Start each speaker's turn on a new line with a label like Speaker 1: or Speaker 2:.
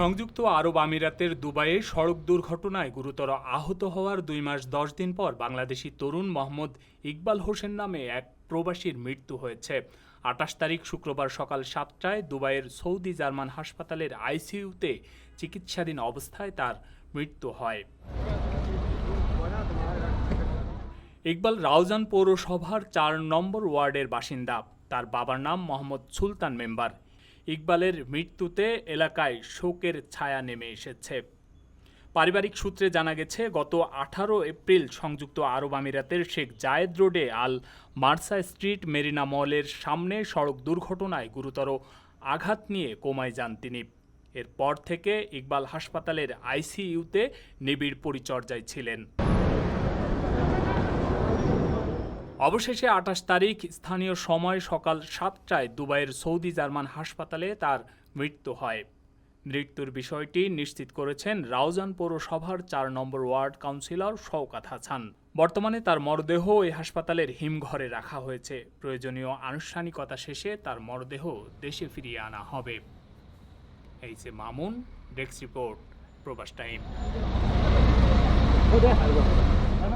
Speaker 1: সংযুক্ত আরব আমিরাতের দুবাইয়ে সড়ক দুর্ঘটনায় গুরুতর আহত হওয়ার দুই মাস দশ দিন পর বাংলাদেশি তরুণ মোহাম্মদ ইকবাল হোসেন নামে এক প্রবাসীর মৃত্যু হয়েছে। আঠাশ তারিখ শুক্রবার সকাল সাতটায় দুবাইয়ের সৌদি জার্মান হাসপাতালের আইসিইউতে চিকিৎসাধীন অবস্থায় তার মৃত্যু হয়। ইকবাল রাউজান পৌরসভার চার নম্বর ওয়ার্ডের বাসিন্দা। তার বাবার নাম মোহাম্মদ সুলতান মেম্বার। ইকবালের মৃত্যুতে এলাকায় শোকের ছায়া নেমে এসেছে। পারিবারিক সূত্রে জানা গেছে, গত আঠারো এপ্রিল সংযুক্ত আরব আমিরাতের শেখ জায়েদ রোডে আল মার্সা স্ট্রিট মেরিনা মলের সামনে সড়ক দুর্ঘটনায় গুরুতর আঘাত নিয়ে কোমায় যান তিনি। এরপর থেকে ইকবাল হাসপাতালের আইসিইউতে নিবিড় পরিচর্যায় ছিলেন। অবশেষে আঠাশ তারিখ স্থানীয় সময় সকাল সাতটায় দুবাইয়ের সৌদি জার্মান হাসপাতালে তার মৃত্যু হয়। মৃত্যুর বিষয়টি নিশ্চিত করেছেন রাউজান পৌরসভার চার নম্বর ওয়ার্ড কাউন্সিলর শওকাত হাসান। বর্তমানে তার মরদেহ এই হাসপাতালের হিমঘরে রাখা হয়েছে। প্রয়োজনীয় আনুষ্ঠানিকতা শেষে তার মরদেহ দেশে ফিরিয়ে আনা হবে। এই Mamun, desk report, Probash time.